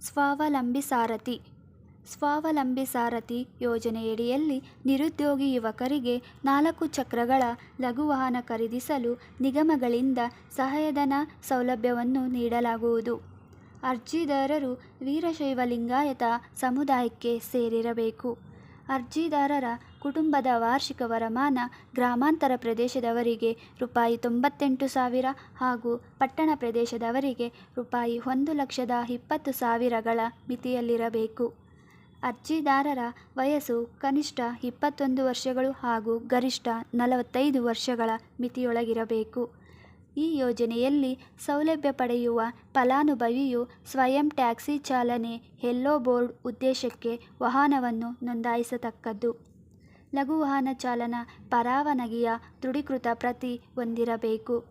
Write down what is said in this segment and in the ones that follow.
ಸ್ವಾವಲಂಬಿ ಸಾರಥಿ ಸ್ವಾವಲಂಬಿ ಸಾರಥಿ ಯೋಜನೆಯಡಿಯಲ್ಲಿ ನಿರುದ್ಯೋಗಿ ಯುವಕರಿಗೆ ನಾಲ್ಕು ಚಕ್ರಗಳ ಲಘು ವಾಹನ ಖರೀದಿಸಲು ನಿಗಮಗಳಿಂದ ಸಹಾಯಧನ ಸೌಲಭ್ಯವನ್ನು ನೀಡಲಾಗುವುದು. ಅರ್ಜಿದಾರರು ವೀರಶೈವ ಲಿಂಗಾಯತ ಸಮುದಾಯಕ್ಕೆ ಸೇರಿರಬೇಕು. ಅರ್ಜಿದಾರರ ಕುಟುಂಬದ ವಾರ್ಷಿಕ ವರಮಾನ ಗ್ರಾಮಾಂತರ ಪ್ರದೇಶದವರಿಗೆ ರೂಪಾಯಿ ತೊಂಬತ್ತೆಂಟು ಸಾವಿರ ಹಾಗೂ ಪಟ್ಟಣ ಪ್ರದೇಶದವರಿಗೆ ರೂಪಾಯಿ ಒಂದು ಲಕ್ಷದ ಇಪ್ಪತ್ತು ಸಾವಿರಗಳ ಮಿತಿಯಲ್ಲಿರಬೇಕು. ಅರ್ಜಿದಾರರ ವಯಸ್ಸು ಕನಿಷ್ಠ ಇಪ್ಪತ್ತೊಂದು ವರ್ಷಗಳು ಹಾಗೂ ಗರಿಷ್ಠ ನಲವತ್ತೈದು ವರ್ಷಗಳ ಮಿತಿಯೊಳಗಿರಬೇಕು. ಈ ಯೋಜನೆಯಲ್ಲಿ ಸೌಲಭ್ಯ ಪಡೆಯುವ ಫಲಾನುಭವಿಯು ಸ್ವಯಂ ಟ್ಯಾಕ್ಸಿ ಚಾಲನೆ ಹೆಲ್ಲೋ ಬೋರ್ಡ್ ಉದ್ದೇಶಕ್ಕೆ ವಾಹನವನ್ನು ನೋಂದಾಯಿಸತಕ್ಕದ್ದು. ಲಘು ವಾಹನ ಚಾಲನ ಪರವಾನಗಿಯ ದೃಢೀಕೃತ ಪ್ರತಿ ಹೊಂದಿರಬೇಕು.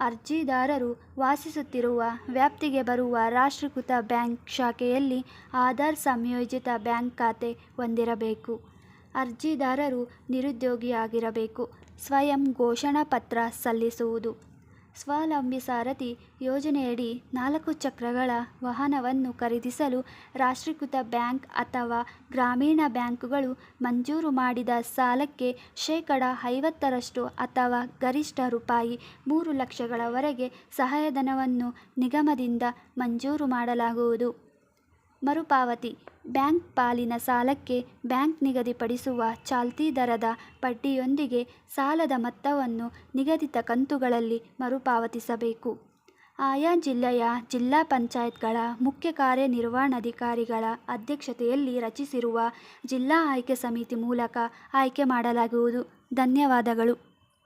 ಅರ್ಜಿದಾರರು ವಾಸಿಸುತ್ತಿರುವ ವ್ಯಾಪ್ತಿಗೆ ಬರುವ ರಾಷ್ಟ್ರೀಕೃತ ಬ್ಯಾಂಕ್ ಶಾಖೆಯಲ್ಲಿ ಆಧಾರ್ ಸಂಯೋಜಿತ ಬ್ಯಾಂಕ್ ಖಾತೆ ಹೊಂದಿರಬೇಕು. ಅರ್ಜಿದಾರರು ನಿರುದ್ಯೋಗಿಯಾಗಿರಬೇಕು. ಸ್ವಯಂ ಘೋಷಣಾ ಪತ್ರ ಸಲ್ಲಿಸುವುದು. ಸ್ವಾವಲಂಬಿ ಸಾರಥಿ ಯೋಜನೆಯಡಿ ನಾಲ್ಕು ಚಕ್ರಗಳ ವಾಹನವನ್ನು ಖರೀದಿಸಲು ರಾಷ್ಟ್ರೀಕೃತ ಬ್ಯಾಂಕ್ ಅಥವಾ ಗ್ರಾಮೀಣ ಬ್ಯಾಂಕುಗಳು ಮಂಜೂರು ಮಾಡಿದ ಸಾಲಕ್ಕೆ ಶೇಕಡ ಐವತ್ತರಷ್ಟು ಅಥವಾ ಗರಿಷ್ಠ ರೂಪಾಯಿ ಮೂರು ಲಕ್ಷಗಳವರೆಗೆ ಸಹಾಯಧನವನ್ನು ನಿಗಮದಿಂದ ಮಂಜೂರು ಮಾಡಲಾಗುವುದು. ಮರುಪಾವತಿ ಬ್ಯಾಂಕ್ ಪಾಲಿನ ಸಾಲಕ್ಕೆ ಬ್ಯಾಂಕ್ ನಿಗದಿಪಡಿಸುವ ಚಾಲ್ತಿ ದರದ ಬಡ್ಡಿಯೊಂದಿಗೆ ಸಾಲದ ಮೊತ್ತವನ್ನು ನಿಗದಿತ ಕಂತುಗಳಲ್ಲಿ ಮರುಪಾವತಿಸಬೇಕು. ಆಯಾ ಜಿಲ್ಲೆಯ ಜಿಲ್ಲಾ ಪಂಚಾಯತ್ಗಳ ಮುಖ್ಯ ಕಾರ್ಯನಿರ್ವಹಣಾಧಿಕಾರಿಗಳ ಅಧ್ಯಕ್ಷತೆಯಲ್ಲಿ ರಚಿಸಿರುವ ಜಿಲ್ಲಾ ಆಯ್ಕೆ ಸಮಿತಿ ಮೂಲಕ ಆಯ್ಕೆ ಮಾಡಲಾಗುವುದು. ಧನ್ಯವಾದಗಳು.